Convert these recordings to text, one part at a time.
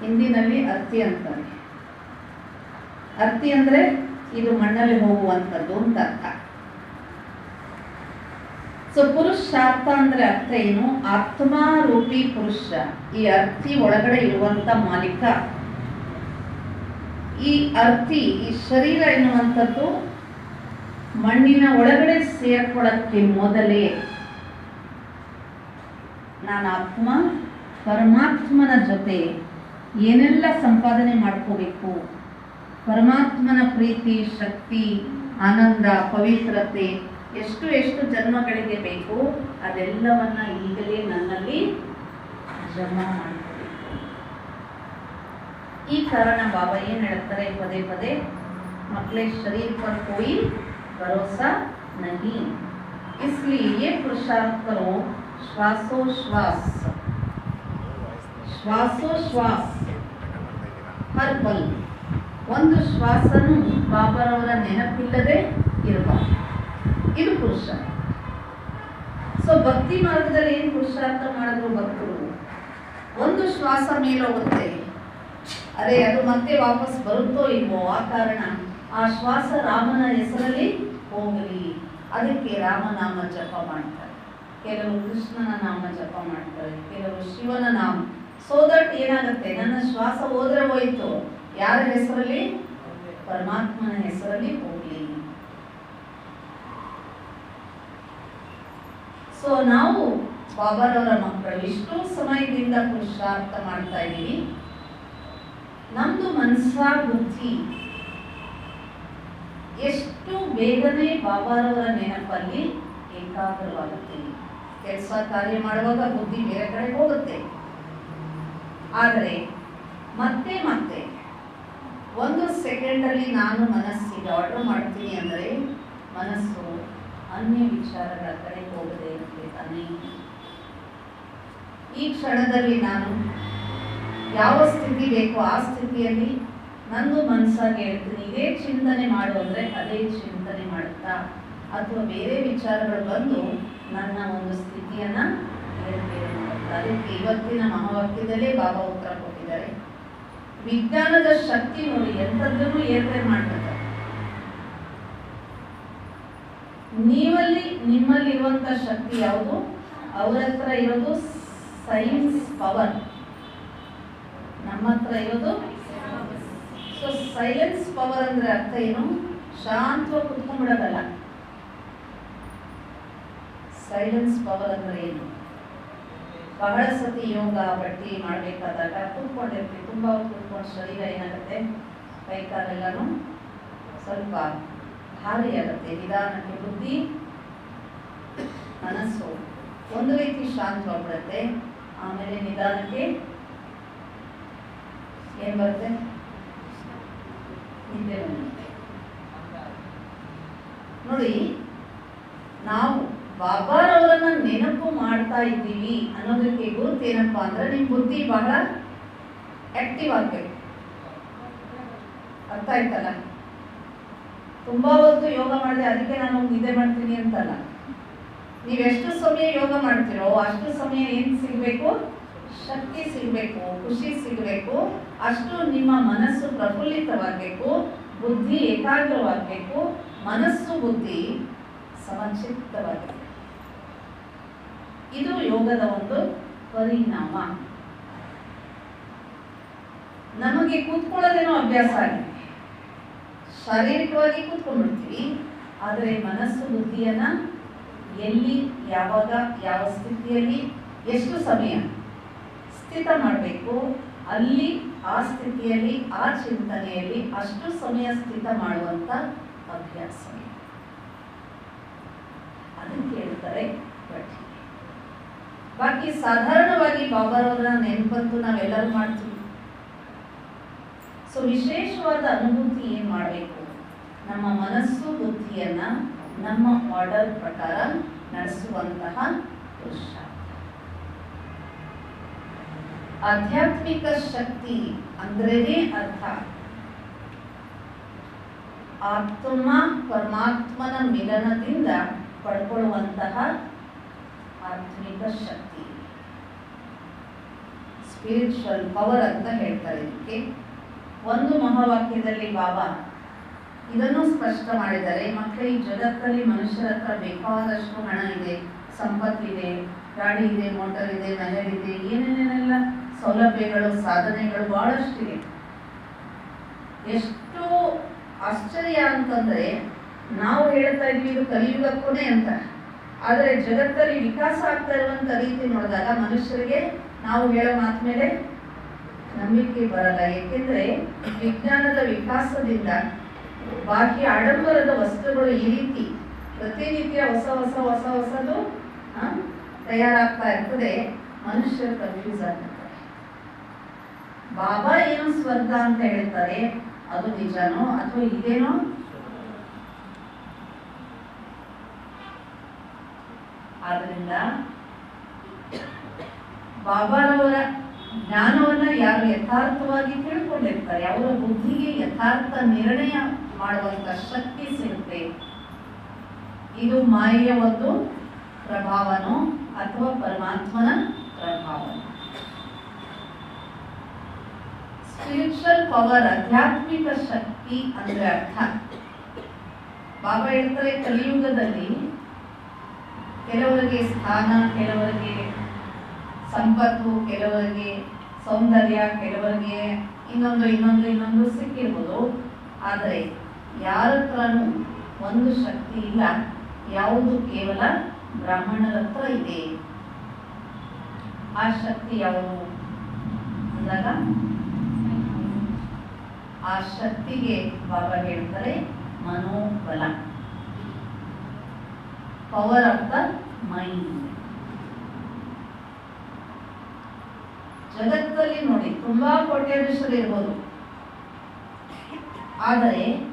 ಹಿಂದಿನಲ್ಲಿ ಅರ್ತಿ ಅಂತಾರೆ. ಅರ್ತಿ ಅಂದ್ರೆ ಇದು ಮಣ್ಣಲ್ಲಿ ಹೋಗುವಂಥದ್ದು ಅಂತ ಅರ್ಥ. ಸೊ ಪುರುಷಾರ್ಥ ಅಂದ್ರೆ ಅರ್ಥ ಏನು? ಆತ್ಮಾರೂಪಿ ಪುರುಷ. ಈ ಅರ್ಥಿ ಒಳಗಡೆ ಇರುವಂತ ಮಾಲೀಕ. ಈ ಅರ್ಥಿ ಈ ಶರೀರ ಎನ್ನುವಂಥದ್ದು ಮಣ್ಣಿನ ಒಳಗಡೆ ಸೇರ್ಕೊಳ್ಳಕ್ಕೆ ಮೊದಲೇ ನಾನು ಆತ್ಮ, ಪರಮಾತ್ಮನ ಜೊತೆ ಏನೆಲ್ಲ ಸಂಪಾದನೆ ಮಾಡ್ಕೋಬೇಕು ಪರಮಾತ್ಮನ ಪ್ರೀತಿ ಶಕ್ತಿ ಆನಂದ ಪವಿತ್ರತೆ ಎಷ್ಟು ಎಷ್ಟು ಜನ್ಮಗಳಿಗೆ ಬೇಕು ಅದೆಲ್ಲವನ್ನ ಈಗಲೇ ನನ್ನಲ್ಲಿ ಜಮಾ ಮಾಡ್ಕೋಬೇಕು ಈ ಕಾರಣ ಬಾಬಾ ಏನ್ ಹೇಳ್ತಾರೆ ಪದೇ ಪದೇ ಮಕ್ಕಳೇ ಶರೀರ ಪರ್ ಕೋಯಿ ಭರೋಸಾ ನಹಿ इसलिए ये पुरुषार्थ करो श्वासोश्वास ಶ್ವಾಸೋಶ್ವಾಸ್. ಹರ್ ಪಲ್ ಒಂದು ಶ್ವಾಸನು ಬಾಬರವರ ನೆನಪಿಲ್ಲದೆ ಇರಬಾರ್ದು. ಇದು ಪುರುಷ. ಸೊ ಭಕ್ತಿ ಮಾರ್ಗದಲ್ಲಿ ಏನು ಪುರುಷಾರ್ಥ ಮಾಡಿದ್ರು ಭಕ್ತರು? ಒಂದು ಶ್ವಾಸ ಮೇಲೋಗುತ್ತೆ. ಅರೆ, ಅದು ಮತ್ತೆ ವಾಪಸ್ ಬರುತ್ತೋ ಇಲ್ವೋ ಆ ಕಾರಣ? ಆ ಶ್ವಾಸ ರಾಮನ ಹೆಸರಲ್ಲಿ ಹೋಗಲಿ. ಅದಕ್ಕೆ ರಾಮನಾಮ ಜಪ ಮಾಡ್ತಾರೆ. ಕೆಲವರು ಕೃಷ್ಣನ ನಾಮ ಜಪ ಮಾಡ್ತಾರೆ. ಕೆಲವರು ಶಿವನ ನಾಮ ಸೋ ದಟ್ ಏನಾಗುತ್ತೆ? ನನ್ನ ಶ್ವಾಸ ಹೋದ್ರೆ ಹೋಯ್ತು. ಯಾರ ಹೆಸರಲ್ಲಿ? ಪರಮಾತ್ಮನ ಹೆಸರಲ್ಲಿ ಹೋಗ್ಲಿ. ಸೊ ನಾವು ಬಾಬಾರವರ ಮಕ್ಕಳು ಇಷ್ಟು ಸಮಯದಿಂದ ಪುರುಷಾರ್ಥ ಮಾಡ್ತಾ ಇದ್ದೀವಿ. ನಮ್ದು ಮನಸ್ಸ ಬುದ್ಧಿ ಎಷ್ಟು ಬೇಗನೆ ಬಾಬಾರವರ ನೆನಪಲ್ಲಿ ಏಕಾಗ್ರವಾಗುತ್ತೆ. ಕೆಲಸ ಕಾರ್ಯ ಮಾಡುವಾಗ ಬುದ್ಧಿ ಬೇರೆ ಕಡೆ ಹೋಗುತ್ತೆ. ಆದರೆ ಮತ್ತೆ ಮತ್ತೆ ಒಂದು ಸೆಕೆಂಡಲ್ಲಿ ನಾನು ಮನಸ್ಸಿಗೆ ಆರ್ಡರ್ ಮಾಡ್ತೀನಿ ಅಂದರೆ ಮನಸ್ಸು ಅನ್ಯ ವಿಚಾರಗಳ ಕಡೆ ಹೋಗದೆ ಇರುತ್ತೆ ತಾನೇ? ಈ ಕ್ಷಣದಲ್ಲಿ ನಾನು ಯಾವ ಸ್ಥಿತಿ ಬೇಕೋ ಆ ಸ್ಥಿತಿಯಲ್ಲಿ ನಂದು ಮನಸ್ಸಾಗಿ ಹೇಳ್ತೀನಿ, ಇದೇ ಚಿಂತನೆ ಮಾಡು ಅಂದರೆ ಅದೇ ಚಿಂತನೆ ಮಾಡುತ್ತಾ? ಅಥವಾ ಬೇರೆ ವಿಚಾರಗಳು ಬಂದು ನನ್ನ ಒಂದು ಸ್ಥಿತಿಯನ್ನು ಮಾಡುತ್ತಾ ಅದಕ್ಕೆ ಇವತ್ತಿನ ಮಹಾವಾಕ್ಯದಲ್ಲೇ ಬಾಬಾ ಉತ್ತರ ಕೊಟ್ಟಿದ್ದಾರೆ. ವಿಜ್ಞಾನದ ಶಕ್ತಿ ನೋಡಿ, ಎಂಥದ್ದನ್ನು ಏರ್ಪೇರ್ ಮಾಡ್ತಾರೆ. ನೀವಲ್ಲಿ, ನಿಮ್ಮಲ್ಲಿ ಇರುವಂತ ಶಕ್ತಿ ಯಾವುದು? ಅವ್ರ ಹತ್ರ ಇರೋದು ಸೈನ್ಸ್ ಪವರ್ ನಮ್ಮ ಹತ್ರ ಇರೋದು ಸೊ ಸೈಲೆನ್ಸ್ ಪವರ್ ಅಂದ್ರೆ ಅರ್ಥ ಏನು? ಶಾಂತವಾಗಿ ಕುತ್ಕೊಂಡ್ಬಿಡೋದಲ್ಲ. ಸೈಲೆನ್ಸ್ ಪವರ್ ಅಂದ್ರೆ ಏನು? ಬಹಳ ಸತಿ ಯೋಗ ಬಟ್ಟಿ ಮಾಡಬೇಕಾದಾಗ ಕೂತ್ಕೊಂಡಿರ್ತೀವಿ. ತುಂಬ ಕೂತ್ಕೊಂಡು ಶರೀರ ಏನಾಗುತ್ತೆ? ಕೈ ಕಾಲೆಲ್ಲನೂ ಸ್ವಲ್ಪ ಭಾರಿ ಆಗುತ್ತೆ. ನಿಧಾನಕ್ಕೆ ಬುದ್ಧಿ, ಮನಸ್ಸು ಒಂದು ರೀತಿ ಶಾಂತವಾಗ್ಬಿಡುತ್ತೆ. ಆಮೇಲೆ ನಿಧಾನಕ್ಕೆ ಏನು ಬರುತ್ತೆ? ನಿದ್ದೆ ನೋಡಿ, ನಾವು ಬಾಬಾರವರನ್ನ ನೆನಪು ಮಾಡ್ತಾ ಇದ್ದೀವಿ ಅನ್ನೋದಕ್ಕೆ ಗುರುತು ಏನಪ್ಪಾ ಅಂದ್ರೆ ನಿಮ್ ಬುದ್ಧಿ ಬಹಳ ಆಕ್ಟಿವ್ ಆಗ್ಬೇಕು ಅರ್ಥ ಆಯ್ತಲ್ಲ? ತುಂಬಾ ಹೊತ್ತು ಯೋಗ ಮಾಡಿದೆ, ಅದಕ್ಕೆ ನಾನು ನಿದ್ದೆ ಮಾಡ್ತೀನಿ ಅಂತಲ್ಲ. ಎಷ್ಟು ಸಮಯ ಯೋಗ ಮಾಡ್ತೀರೋ, ಅಷ್ಟು ಸಮಯ ಏನ್ ಸಿಗ್ಬೇಕು? ಶಕ್ತಿ ಸಿಗ್ಬೇಕು, ಖುಷಿ ಸಿಗ್ಬೇಕು, ಅಷ್ಟು ನಿಮ್ಮ ಮನಸ್ಸು ಪ್ರಫುಲ್ಲಿತವಾಗಬೇಕು ಬುದ್ಧಿ ಏಕಾಗ್ರವಾಗಬೇಕು ಮನಸ್ಸು ಬುದ್ಧಿ ಸಮಚಿತ್ತವಾಗಬೇಕು ಇದು ಯೋಗದ ಒಂದು ಪರಿಣಾಮ. ನಮಗೆ ಕೂತ್ಕೊಳ್ಳೋದೇನೋ ಅಭ್ಯಾಸ ಆಗಿದೆ. ಶಾರೀರಿಕವಾಗಿ ಕೂತ್ಕೊಂಡ್ಬಿಡ್ತೀವಿ, ಆದರೆ ಮನಸ್ಸು ಬುದ್ಧಿಯನ್ನ ಎಲ್ಲಿ, ಯಾವಾಗ, ಯಾವ ಸ್ಥಿತಿಯಲ್ಲಿ, ಎಷ್ಟು ಸಮಯ ಸ್ಥಿತ ಮಾಡಬೇಕು, ಅಲ್ಲಿ, ಆ ಸ್ಥಿತಿಯಲ್ಲಿ, ಆ ಚಿಂತನೆಯಲ್ಲಿ ಅಷ್ಟು ಸಮಯ ಸ್ಥಿತ ಮಾಡುವಂತ ಅಭ್ಯಾಸ. ಅದನ್ನು ಹೇಳ್ತಾರೆ ಬಟ್ ಬಾಕಿ ಸಾಧಾರಣವಾಗಿ ಬಾಬಾರವರ ನೆನಪಂತೂ ನಾವೆಲ್ಲರೂ ಮಾಡ್ತೀವಿ. ಸೊ ವಿಶೇಷವಾದ ಅನುಭೂತಿ ಏನ್ ಮಾಡಬೇಕು? ನಮ್ಮ ಮನಸ್ಸು ಬುದ್ಧಿಯನ್ನ ನಮ್ಮ ಆರ್ಡರ್ ಪ್ರಕಾರ ನಡೆಸುವಂತಹ ಪುರುಷ ಆಧ್ಯಾತ್ಮಿಕ ಶಕ್ತಿ ಅಂದ್ರೇನೆ ಅರ್ಥ. ಆತ್ಮ ಪರಮಾತ್ಮನ ಮಿಲನದಿಂದ ಪಡ್ಕೊಳ್ಳುವಂತಹ ಆತ್ಮಿಕ ಶಕ್ತಿ ಸ್ಪಿರಿಚುವಲ್ ಪವರ್ ಅಂತ ಹೇಳ್ತಾರೆ ಇದಕ್ಕೆ. ಒಂದು ಮಹಾವಾಕ್ಯದಲ್ಲಿ ಬಾಬಾ ಇದನ್ನು ಸ್ಪಷ್ಟ ಮಾಡಿದರೆ ಮಕ್ಕಳ, ಈ ಜಗತ್ತಲ್ಲಿ ಮನುಷ್ಯರ ಹತ್ರ ಬೇಕಾದಷ್ಟು ಹಣ ಇದೆ, ಸಂಪತ್ತಿದೆ, ಗಾಡಿ ಇದೆ ಮೋಟರ್ ಇದೆ, ಮನೆ ಇದೆ, ಏನೇನೇನೆಲ್ಲ ಸೌಲಭ್ಯಗಳು, ಸಾಧನೆಗಳು ಬಹಳಷ್ಟಿದೆ ಎಷ್ಟು ಆಶ್ಚರ್ಯ ಅಂತಂದ್ರೆ ನಾವು ಹೇಳ್ತಾ ಇದ್ವಿ ಇದು ಕಲಿಯುಗಕ್ಕೂನೇ ಅಂತ. ಆದರೆ ಜಗತ್ತಲ್ಲಿ ವಿಕಾಸ ಆಗ್ತಾ ಇರುವಂತ ರೀತಿ ನೋಡಿದಾಗ ಮನುಷ್ಯರಿಗೆ ನಾವು ಹೇಳೋ ಮಾತು ಮೇಲೆ ನಂಬಿಕೆ ಬರಲ್ಲ. ಏಕೆಂದ್ರೆ ವಿಜ್ಞಾನದ ವಿಕಾಸದಿಂದ ಬಾಕಿ ಆಡಂಬರದ ವಸ್ತುಗಳು ಈ ರೀತಿ ಪ್ರತಿನಿತ್ಯ ಹೊಸ ಹೊಸ ಹೊಸ, ಹೊಸದು ತಯಾರಾಗ್ತಾ ಇರ್ತದೆ. ಮನುಷ್ಯರು ಕನ್ಫ್ಯೂಸ್ ಆಗ್ತಾರೆ ಬಾಬಾ ಏನು ಸ್ವರ್ಗ ಅಂತ ಹೇಳ್ತಾರೆ? ಅದು ನಿಜನೋ ಅಥವಾ ಇದೇನೋ? ಆದ್ರಿಂದ ಬಾಬಾರವರ ಜ್ಞಾನವನ್ನ ಯಾರು ಯಥಾರ್ಥವಾಗಿ ತಿಳ್ಕೊಂಡಿರ್ತಾರೆ, ಅವರ ಬುದ್ಧಿಗೆ ಯಥಾರ್ಥ ನಿರ್ಣಯ ಮಾಡುವಂತ ಶಕ್ತಿ ಸಿಗುತ್ತೆ. ಇದು ಮಾಯೆಯ ಒಂದು ಪ್ರಭಾವನೋ ಅಥವಾ ಪರಮಾತ್ಮನ ಪ್ರಭಾವನೋ? ಸ್ಪಿರಿಚುವಲ್ ಪವರ್ ಆಧ್ಯಾತ್ಮಿಕ ಶಕ್ತಿ ಅಂದ್ರೆ ಅರ್ಥ. ಬಾಬಾ ಹೇಳ್ತಾರೆ, ಕಲಿಯುಗದಲ್ಲಿ ಕೆಲವರಿಗೆ ಸ್ಥಾನ, ಕೆಲವರಿಗೆ ಸಂಪತ್ತು, ಕೆಲವರಿಗೆ ಸೌಂದರ್ಯ, ಕೆಲವರಿಗೆ ಇನ್ನೊಂದು ಇನ್ನೊಂದು ಇನ್ನೊಂದು ಸಿಕ್ಕಿರ್ಬೋದು. ಆದರೆ ಯಾರ ಹತ್ರನೂ ಒಂದು ಶಕ್ತಿ ಇಲ್ಲ. ಯಾವುದು ಕೇವಲ ಬ್ರಾಹ್ಮಣರ ಹತ್ರ ಇದೆ. ಆ ಶಕ್ತಿ ಯಾವುದು? ಅಂದಾಗ ಆ ಶಕ್ತಿಗೆ ಬಾಬಾ ಹೇಳ್ತಾರೆ ಮನೋಬಲ. ಪವರ್ ಆಫ್ the ಮೈಂಡ್ ಜಗತ್ತಲ್ಲಿ ನೋಡಿ, ತುಂಬಾ ಕೋಟ್ಯಾಧೀಶರು ಇರ್ಬೋದು. ಆದರೆ,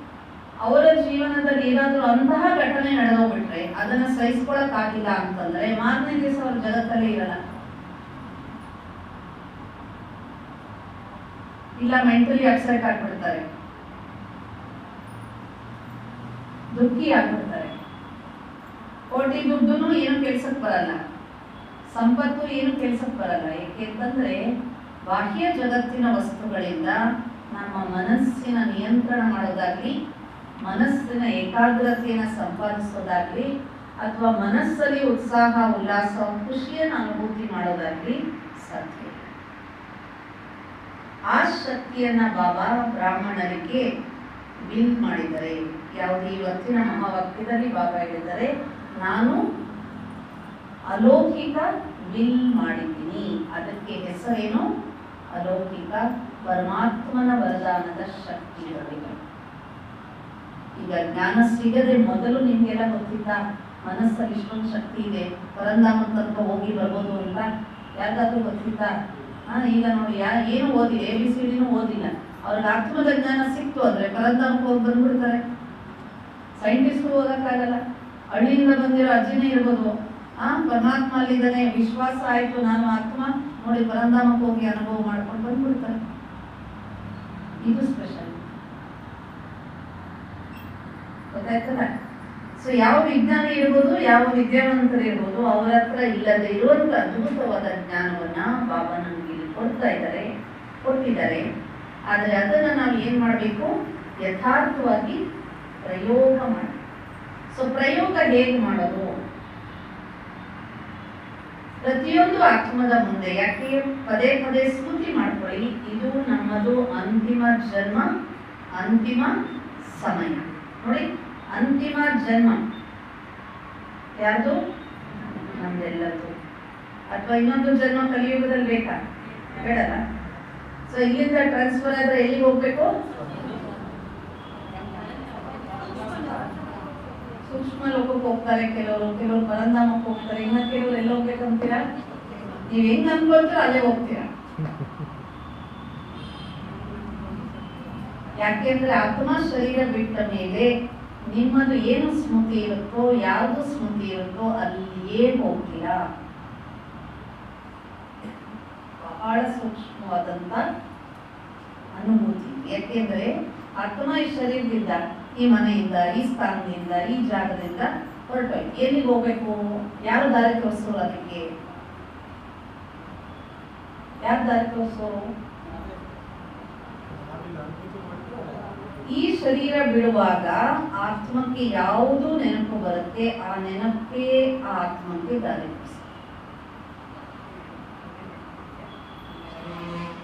ಅವರ ಜೀವನದಲ್ಲಿ ಏನಾದರೂ ಅಂತಹ ಘಟನೆ ನಡೆದೋಗ್ಬಿಟ್ರೆ, ಅದನ್ನ ಸಹಿಸ್ಕೊಳಕ್ ಆಗಿಲ್ಲ ಅಂತಂದ್ರೆ, ಮಾರನೇ ದಿವಸ ಅವ್ರ ಜಗತ್ತಲ್ಲಿ ಇರಲ್ಲ. ಇಲ್ಲ, ಮೆಂಟಲಿ ಅಪ್ಸೆಟ್ ಆಗ್ಬಿಡ್ತಾರೆ. ದುಃಖಿ ಆಗ್ಬಿಡ್ತಾರೆ. ಕೋಟಿ ದುಡ್ಡು ಏನು ಕೆಲ್ಸಕ್ಕೆ ಬರಲ್ಲ. ಸಂಪತ್ತು ಏನು ಕೆಲ್ಸಕ್ಕೆ ಬರಲ್ಲ. ಏಕೆಂತಂದ್ರೆ ಬಾಹ್ಯ ಜಗತ್ತಿನ ವಸ್ತುಗಳಿಂದ ನಮ್ಮ ಮನಸ್ಸಿನ ನಿಯಂತ್ರಣ ಮಾಡೋದಾಗ್ಲಿ, ಮನಸ್ಸಿನ ಏಕಾಗ್ರತೆಯನ್ನು ಸಂಪಾದಿಸೋದಾಗ್ಲಿ, ಅಥವಾ ಮನಸ್ಸಲ್ಲಿ ಉತ್ಸಾಹ, ಉಲ್ಲಾಸ, ಖುಷಿಯನ್ನು ಅನುಭೂತಿ ಮಾಡೋದಾಗ್ಲಿ ಸಾಧ್ಯ. ಆ ಶಕ್ತಿಯನ್ನ ಬಾಬಾ ಬ್ರಾಹ್ಮಣರಿಗೆ ಬಿಲ್ ಮಾಡಿದರೆ ಯಾವುದೇ ಇವತ್ತಿನ ಮಹಾವಾಕ್ಯದಲ್ಲಿ ಬಾಬಾ ಹೇಳಿದ್ದಾರೆ ನಾನು ಅಲೌಕಿಕ ವಿಲ್ ಮಾಡಿದ್ದೀನಿ. ಅದಕ್ಕೆ ಹೆಸರೇನು? ಅಲೌಕಿಕ ಪರಮಾತ್ಮನ ವರದಾನದ ಶಕ್ತಿಗಳಿವೆ ಈಗ ಜ್ಞಾನ ಸಿಗದೆ ಮೊದಲು ನಿಮಗೆಲ್ಲ ಗೊತ್ತಿಲ್ಲ ಮನಸ್ಸಲ್ಲಿ ಇಷ್ಟೊಂದು ಶಕ್ತಿ ಇದೆ. ಪರಂಧಾಮ ತನಕ ಹೋಗಿ ಬರ್ಬೋದು ಅಂತ ಯಾರಿಗಾದ್ರೂ ಗೊತ್ತಿಲ್ಲ ಹಾ, ಈಗ ನೋಡಿ, ಯಾ, ಏನು ಓದಿಲ್ಲ ಎ ಬಿ ಸಿ ಡಿನೂ ಓದಿಲ್ಲ. ಅವ್ರಿಗೆ ಆತ್ಮದ ಜ್ಞಾನ ಸಿಕ್ತು ಅಂದ್ರೆ ಪರಂಧಾಮಕ್ಕೆ ಹೋಗಿ ಬಂದ್ಬಿಡ್ತಾರೆ. ಸೈಂಟಿಸ್ಟು ಹೋಗಕ್ಕಾಗಲ್ಲ. ಹಳ್ಳಿಯಿಂದ ಬಂದಿರೋ ಅಜ್ಜಿನೇ ಇರ್ಬೋದು ಆ ಪರಮಾತ್ಮ ಅಲ್ಲಿದ್ದಾನೆ, ವಿಶ್ವಾಸ ಆಯ್ತು, ನಾನು ಆತ್ಮ, ನೋಡಿ ಪರಂಧಾಮಕ್ಕೆ ಹೋಗಿ ಅನುಭವ ಮಾಡ್ಕೊಂಡು ಬಂದ್ಬಿಡ್ತಾರೆ. ಇದು ಸ್ಪೆಷಲ್ ಗೊತ್ತಾಯ್ತದ ಸೊ ಯಾವ ವಿಜ್ಞಾನಿ ಇರ್ಬೋದು ಯಾವ ವಿದ್ಯಾವಂತರು ಇರ್ಬೋದು ಅವರ ಹತ್ರ ಇಲ್ಲದೆ ಇರುವಂತ ಅದ್ಭುತವಾದ ಜ್ಞಾನವನ್ನ ಬಾಬಾ ನಮ್ಗೆ ಇಲ್ಲಿ ಕೊಡ್ತಾ ಇದ್ದಾರೆ, ಕೊಟ್ಟಿದ್ದಾರೆ. ಆದರೆ ಅದನ್ನ ನಾವು ಏನ್ ಮಾಡಬೇಕು? ಯಥಾರ್ಥವಾಗಿ ಪ್ರಯೋಗ ಮಾಡಿ ಸೊ ಪ್ರಯೋಗ ಹೇಗೆ ಮಾಡೋದು? ಪ್ರತಿಯೊಂದು ಆತ್ಮದ ಮುಂದೆ, ಯಾಕೆ? ಪದೇ ಪದೇ ಸ್ಮೃತಿ ಮಾಡ್ಕೊಳ್ಳಿ. ಇದು ನಮ್ಮದು ಅಂತಿಮ ಜನ್ಮ, ಅಂತಿಮ ಸಮಯ. ನೋಡಿ, ಅಂತಿಮ ಜನ್ಮ. ಯಾರ್ದು? ನಮ್ದೆಲ್ಲದು ಅಥವಾ ಇನ್ನೊಂದು ಜನ್ಮ ಕಲಿಯುಗದಲ್ಲಿ ಬೇಕಾ? ಬೇಡಲ್ಲ. ಸೊ ಇಲ್ಲಿಂದ ಟ್ರಾನ್ಸ್ಫರ್ ಆದ್ರೆ ಎಲ್ಲಿಗೆ ಹೋಗ್ಬೇಕು? ಸೂಕ್ಷ್ಮ ಲೋಕಕ್ಕೆ ಹೋಗ್ತಾರೆ, ಕೆಲವರು ಕೆಲವರು ಪರಂಧಾಮಕ್ಕೆ ಹೋಗ್ತಾರೆ, ಇನ್ನ ಕೆಲವರು ಎಲ್ಲ ಹೋಗ್ಬೇಕಂತೀರಾ ನೀವ್ ಹೆಂಗ್ ಅನ್ಕೊಳ್ತೀರ ಅಲ್ಲೇ ಹೋಗ್ತೀರಾ? ಯಾಕೆಂದ್ರೆ ಆತ್ಮ ಶರೀರ ಬಿಟ್ಟ ಮೇಲೆ ನಿಮ್ಮದು ಏನು ಸ್ಮೃತಿ ಇರುತ್ತೋ, ಯಾವುದು ಸ್ಮೃತಿ ಇರುತ್ತೋ ಏನು ಹೋಗ್ತೀರಾ? ಬಹಳ ಸೂಕ್ಷ್ಮವಾದಂತ ಅನುಭೂತಿ. ಯಾಕೆಂದ್ರೆ ಆತ್ಮ ಈ ಶರೀರದಿಂದ ಈ ಮನೆಯಿಂದ, ಈ ಸ್ಥಾನದಿಂದ, ಈ ಜಾಗದಿಂದ ಹೊರಟೋಯ್ತು. ಎಲ್ಲಿಗೆ ಹೋಗ್ಬೇಕು? ಯಾರು ದಾರಿ ತೋರಿಸೋರು ಅದಕ್ಕೆ? ಯಾರು ದಾರಿ ತೋರಿಸೋರು? ಈ ಶರೀರ ಬಿಡುವಾಗ ಆತ್ಮಕ್ಕೆ ಯಾವುದು ನೆನಪು ಬರುತ್ತೆ. ಆ ನೆನಪೇ ಆ ಆತ್ಮಕ್ಕೆ ದಾರಿ ತೋರಿಸುತ್ತೆ.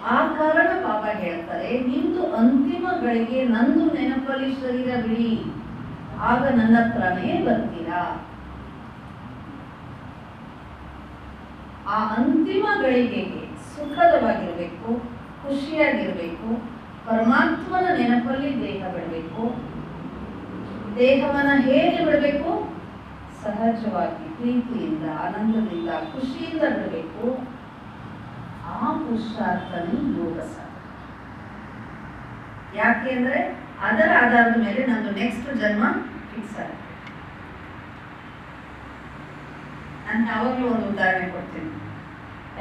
ಆ ಕಾರಣ ಪಾಪ ಹೇಳ್ತಾರೆ ನಿಮ್ದು ಅಂತಿಮ ಗಳಿಗೆ ನಂದು ನೆನಪಲ್ಲಿ ಶರೀರ ಬಿಡಿ. ಆಗ ನನ್ನ ಹತ್ರನೇ ಬರ್ತೀರಾ ಆ ಅಂತಿಮ ಗಳಿಗೆ ಸುಖದವಾಗಿರ್ಬೇಕು, ಖುಷಿಯಾಗಿರ್ಬೇಕು, ಪರಮಾತ್ಮನ ನೆನಪಲ್ಲಿ ದೇಹ ಬಿಡಬೇಕು. ದೇಹವನ್ನ ಹೇಗೆ ಬಿಡಬೇಕು? ಸಹಜವಾಗಿ, ಪ್ರೀತಿಯಿಂದ, ಆನಂದದಿಂದ, ಖುಷಿಯಿಂದ ಬಿಡಬೇಕು. ಆ ಪುರುಷಾರ್ಥನೇ ಯೋಗ ಸಾಧನೆ. ಅಂದರೆ ಅದರ ಆಧಾರದ ಮೇಲೆ ನಂದು ನೆಕ್ಸ್ಟ್ ಜನ್ಮ ಫಿಕ್ಸ್ ಆಗುತ್ತೆ. ನಾನು ಯಾವಾಗಲೂ ಒಂದು ಉದಾಹರಣೆ ಕೊಡ್ತೀನಿ.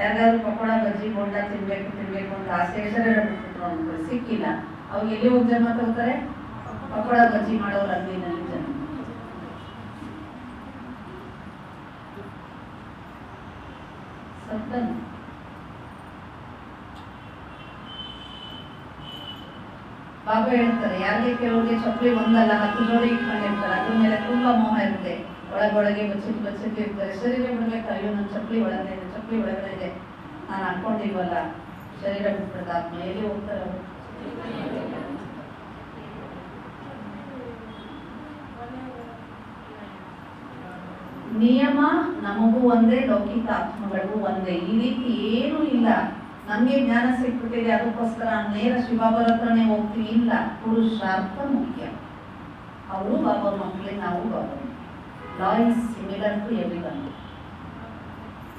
ಯಾರಾದ್ರೂ ಪಕೋಡ, ಬಜ್ಜಿ, ಬೋಂಡ ತಿನ್ಬೇಕು ತಿನ್ಬೇಕು ಅಂತ ಆಸೆ ಹೆಸರು ಸಿಕ್ಕಿಲ್ಲ. ಅವಾಗ ಎಲ್ಲಿ ಹೋಗಿ ಜನ್ಮ ತಗೋತಾರೆ? ಪಕೋಡ, ಬಜ್ಜಿ ಮಾಡೋರು ಅಂಗಡಿನಲ್ಲಿ ಜನ್ಮ ಸತ್ತನು ಬಾಬಾ ಹೇಳ್ತಾರೆ. ಯಾರಿಗೆ ಕೆಲವರಿಗೆ ಚಪ್ಪಲಿ ಒಂದಲ್ಲ ಹತ್ತು ಜೋಡಿ ಇಟ್ಕೊಂಡಿರ್ತಾರೆ ಅದ್ರ ಮೇಲೆ ತುಂಬಾ ಮೋಹ ಇರುತ್ತೆ. ಒಳಗೊಳಗೆ ಬಚ್ಚಿಟ್ಟು ಬಚ್ಚಿಟ್ಟು ಇರ್ತಾರೆ. ಶರೀರ ಬಿಡ್ಬೇಕು. ಅಯ್ಯೋ, ನನ್ನ ಚಪ್ಪಲಿ ಒಳಗಡೆ ಇದೆ, ಚಪ್ಪಲಿ ಒಳಗಡೆ ಇದೆ. ನಾನು ಹಾಕೊಂಡಿಲ್ವಲ್ಲ ಶರೀರ ಬಿಟ್ಬಿಡ್ದ ಎಲ್ಲಿ ಹೋಗ್ತಾರೆ? ನಿಯಮ ನಮಗೂ ಒಂದೇ, ಲೌಕಿಕ ಆತ್ಮಗಳಿಗೂ ಒಂದೇ. ಈ ರೀತಿ ಏನೂ ಇಲ್ಲ. ನಮ್ಗೆ ಜ್ಞಾನ ಸಿಕ್ಬಿಟ್ಟಿದೆ, ಅದಕ್ಕೋಸ್ಕರ ನೇರ ಶಿವಬಾಬರ ಹತ್ರನೇ ಹೋಗ್ತೀವಿ ಇಲ್ಲ ಪುರುಷಾರ್ಥ ಮುಖ್ಯ. ಅವರು ಬಾಬಾ ಮಕ್ಕಳೇ, ನಾವು ಬಾಬಾ law is similar to every one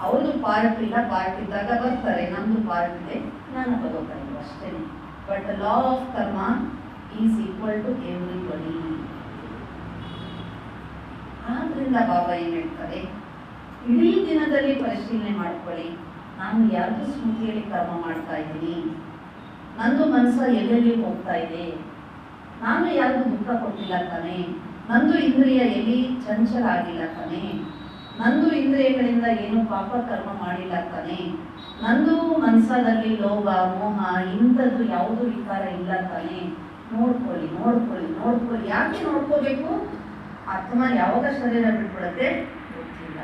ಅವ್ರದ್ದು ಪಾರ್ಟ್ ಇಲ್ಲ ಪಾರ್ಟ್ ಇದ್ದಾಗ ಬರ್ತಾರೆ. ನಮ್ಮದು ಪಾರ್ಟ್ ಇದೆ, ನಾನು ಬರೋತಾ ಇಲ್ಲ ಅಷ್ಟೇ. But law of karma is equal to everybody ಆದ್ರಿಂದ ಬಾಬಾ ಏನು ಹೇಳ್ತಾರೆ? ಇಡೀ ದಿನದಲ್ಲಿ ಪರಿಶೀಲನೆ ಮಾಡ್ಕೊಳ್ಳಿ. ನಾನು ಯಾರಿಗೂ ಸ್ಮೃತಿಯಲ್ಲಿ ಕರ್ಮ ಮಾಡ್ತಾ ಇದ್ದೀನಿ? ನಂದು ಮನಸ್ಸು ಎಲ್ಲೆಲ್ಲಿ ಹೋಗ್ತಾ ಇದೆ? ನಾನು ಯಾರಿಗೂ ದುಃಖ ಕೊಟ್ಟಿಲ್ಲ ತಾನೆ? ನಂದು ಇಂದ್ರಿಯ ಎಲ್ಲಿ ಚಂಚಲ ಆಗಿಲ್ಲ ತಾನೆ? ನಂದು ಇಂದ್ರಿಯಗಳಿಂದ ಏನು ಪಾಪ ಕರ್ಮ ಮಾಡಿಲ್ಲ ತಾನೆ? ನಂದು ಮನಸ್ಸಲ್ಲಿ ಲೋಭ, ಮೋಹ, ಇಂಥದ್ದು ಯಾವುದು ವಿಕಾರ ಇಲ್ಲ ತಾನೆ? ನೋಡ್ಕೊಳ್ಳಿ ನೋಡ್ಕೊಳ್ಳಿ ನೋಡ್ಕೊಳ್ಳಿ. ಯಾಕೆ ನೋಡ್ಕೋಬೇಕು? ಆತ್ಮ ಯಾವಾಗ ಶರೀರ ಬಿಟ್ಬಿಡುತ್ತೆ ಗೊತ್ತಿಲ್ಲ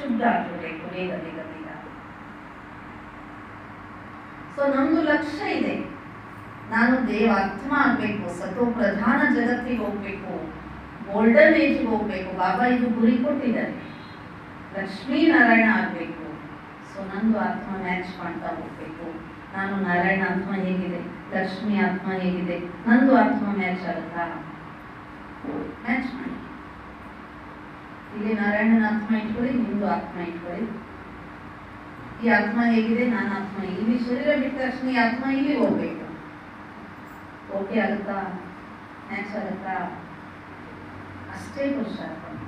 ಶುದ್ಧ ಆಗಿರ್ಬೇಕು ಬೇಗ ಬೇಗ ಬೇಗ. ಸೊ ನಮ್ದು ಲಕ್ಷ್ಯ ಇದೆ. ನಾನು ದೇವ, ಆತ್ಮ ಆಗ್ಬೇಕು ಸತೋ ಪ್ರಧಾನ ಜಗತ್ತಿಗೆ ಹೋಗ್ಬೇಕು ಗೋಲ್ಡನ್ ಏಜ್ಗೆ ಹೋಗ್ಬೇಕು. ಬಾಬಾ ಇದು ಗುರಿ ಕೊಟ್ಟಿದ್ದಾರೆ. ಲಕ್ಷ್ಮೀ ನಾರಾಯಣ ಆಗ್ಬೇಕು. ಸೊ ನಂದು ಆತ್ಮ ಮ್ಯಾಚ್ ಮಾಡ್ತಾ ಹೋಗ್ಬೇಕು. ನಾನು ನಾರಾಯಣ ಆತ್ಮ ಹೇಗಿದೆ? ಲಕ್ಷ್ಮಿ ಆತ್ಮ ಹೇಗಿದೆ? ನಂದು ಆತ್ಮ ಮ್ಯಾಚ್ ಆಗುತ್ತಾ? ಮ್ಯಾಚ್ ಮಾಡಿ. ಇಲ್ಲಿ ನಾರಾಯಣನ ಆತ್ಮ ಇಟ್ಕೊಳ್ಳಿ ನಿಮ್ದು ಆತ್ಮ ಇಟ್ಕೊಳ್ಳಿ. ಈ ಆತ್ಮ ಹೇಗಿದೆ? ನಾನು ಆತ್ಮ ಇಲ್ಲಿ ಶರೀರ ಬಿಟ್ಟ ತಕ್ಷಣ ಈ ಆತ್ಮ ಇಲ್ಲಿ ಹೋಗ್ಬೇಕು. ಓಕೆ ಆಗುತ್ತಾ? ಮ್ಯಾಚ್ ಆಗುತ್ತಾ? ಅಷ್ಟೇ ಖುಷಿ ಪುರುಷಾರ್ಥ.